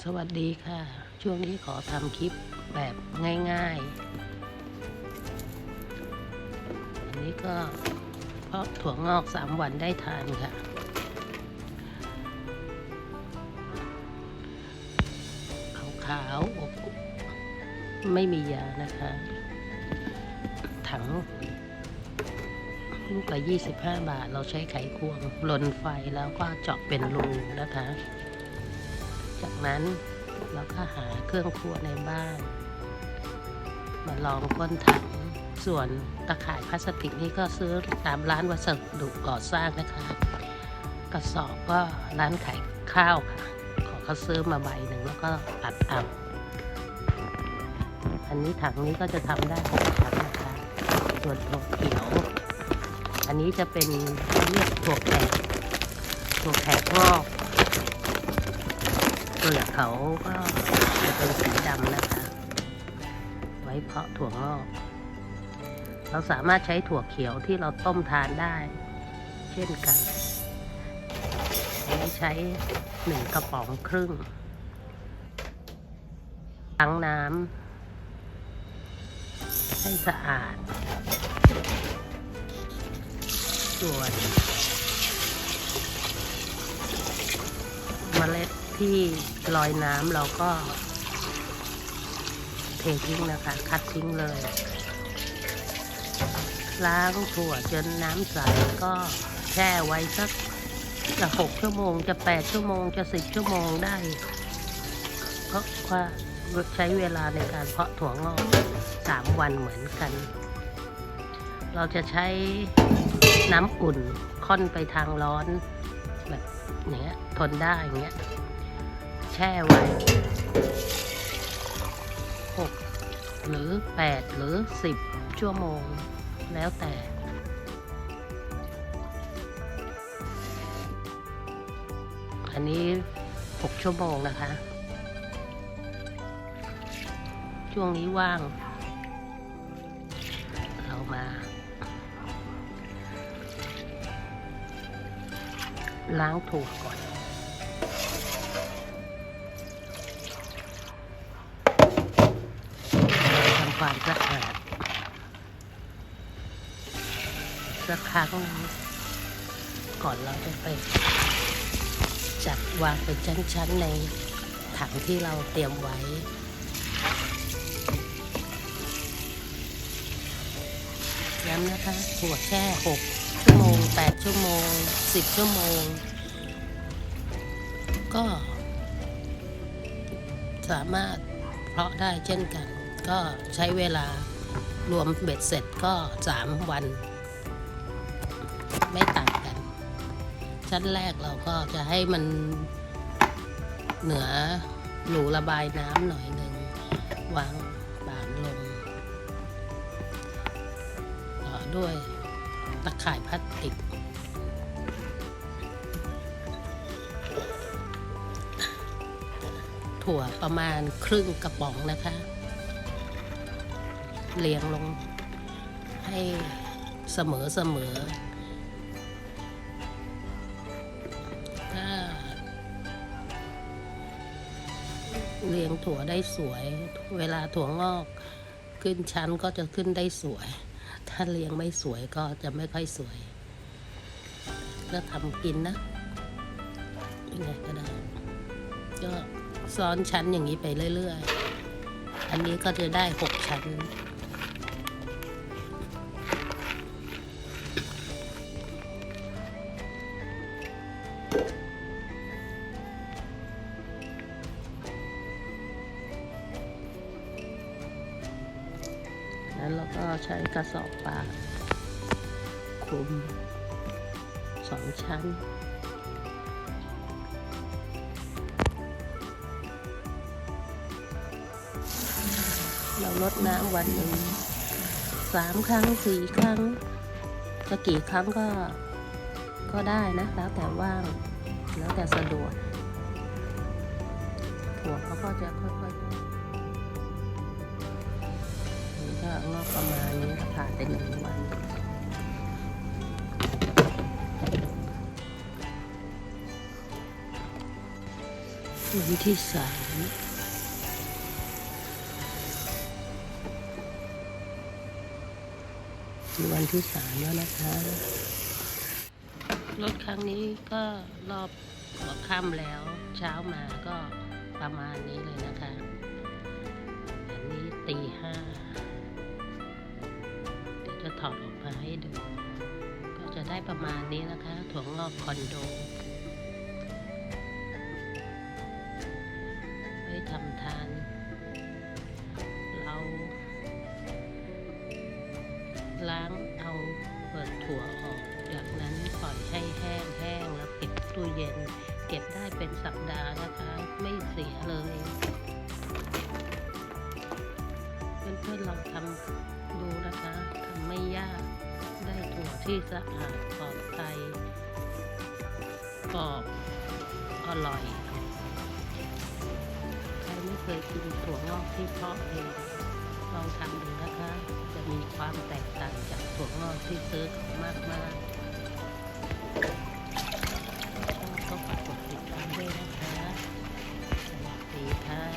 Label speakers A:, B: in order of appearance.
A: สวัสดีค่ะ ช่วงนี้ขอทำคลิปแบบง่ายๆ อันนี้ก็เพราะถั่วงอกสามวันได้ทานค่ะ ขาวๆอบไม่มียานะคะ ถังลูกละ25 บาท เราใช้ไขควงลนไฟแล้วก็เจาะเป็นรูนะคะ จากนั้นเราก็หาเครื่องครัวในบ้าน มาลองก้นถังส่วนตะข่ายพลาสติกนี่ก็ซื้อตามร้านวัสดุก่อสร้างนะคะ กระสอบก็ร้านขายข้าวค่ะ ขอเขาซื้อมาใบหนึ่งแล้วก็ตัดเอาอันนี้ถังนี้ก็จะทำได้หกชั้นนะคะ ส่วนถั่วเขียว อันนี้จะเป็นเรียกถั่วแขกถั่วแขกงอก เปลือกเขาก็จะเป็นสีดำนะคะ ไว้เพาะถั่วงอก เราสามารถใช้ถั่วเขียวที่เราต้มทานได้ เช่นกันอันนี้ใช้หนึ่งกระป๋องครึ่งล้างน้ำให้สะอาด ส่วนเมล็ด ที่ลอยน้ำเราก็ เททิ้งนะคะ คัดทิ้งเลย ล้างถั่วจนน้ำใสก็แช่ไว้สักจะหกชั่วโมงจะแปดชั่วโมงจะสิบชั่วโมงได้ เพราะว่าใช้เวลาในการเพาะถั่วงอกสามวันเหมือนกัน เราจะใช้น้ำอุ่นค่อนไปทางร้อนแบบอย่างเงี้ยทนได้อย่างเงี้ย ช่ไว้หกหรือแปดหรือสิบชั่วโมง แล้วแต่อันนี้หกชั่วโมงนะคะ ช่วงนี้ว่าง เรามา ล้างถั่วก่อน ความสะอาดสักครั้งก่อนเราจะไปจัดวางเป็นชั้นๆในถังที่เราเตรียมไว้ย้ำนะคะถั่วแค่ 6 ชั่วโมง 8 ชั่วโมง 10 ชั่วโมง ก็สามารถเพาะได้เช่นกัน ก็ใช้เวลารวมเบ็ดเสร็จก็ 3 วัน ไม่ต่างกัน ชั้นแรกเราก็จะให้มันเหนือหลูระบายน้ำหน่อยหนึ่งวางบางลงต่อด้วยตะข่ายพลาสติกถั่วประมาณครึ่งกระป๋องนะคะ เรียงลงให้เสมอเสมอถ้าเรียงถั่วได้สวย เวลาถั่วงอก ขึ้นชั้นก็จะขึ้นได้สวย ถ้าเรียงไม่สวยก็จะไม่ค่อยสวย ก็ทำกินนะยังไงก็ได้ ก็ซ้อนชั้นอย่างนี้ไปเรื่อย ๆ อันนี้ก็จะได้หกชั้น แล้วก็ใช้กระสอบปากคลุมสองชั้น เราลดน้ำวันหนึ่งสามครั้งสี่ครั้ง จะกี่ครั้งก็ก็ได้นะ แล้วแต่ว่าง แล้วแต่สะดวกถั่วเขาก็จะค่อยๆ งอกประมาณนี้ผ่านไปหนึ่งวันวันที่สามวันที่สามแล้วนะคะ รถครั้งนี้ก็รอบหัวค่ำแล้ว เช้ามาก็ประมาณนี้เลยนะคะ อันนี้ตีห้า ถอดออกมาให้ดู ก็จะได้ประมาณนี้นะคะ ถั่วงอกคอนโดไว้ทำทาน เราล้างเอาเปลือกถั่วออก จากนั้นปล่อยให้แห้งแห้งแล้วปิดตู้เย็น เก็บได้เป็นสัปดาห์นะคะ ไม่เสียเลยเพื่อนๆลองทำดูนะคะ ที่สะอาดปลอดภัยกรอบอร่อย ใครไม่เคยกินถั่วงอกที่เพาะเองลองทำดูนะคะ จะมีความแตกต่างจากถั่วงอกที่ซื้อของมากมากก็ฝากกดติดตามด้วยนะคะสวัสดีค่ะ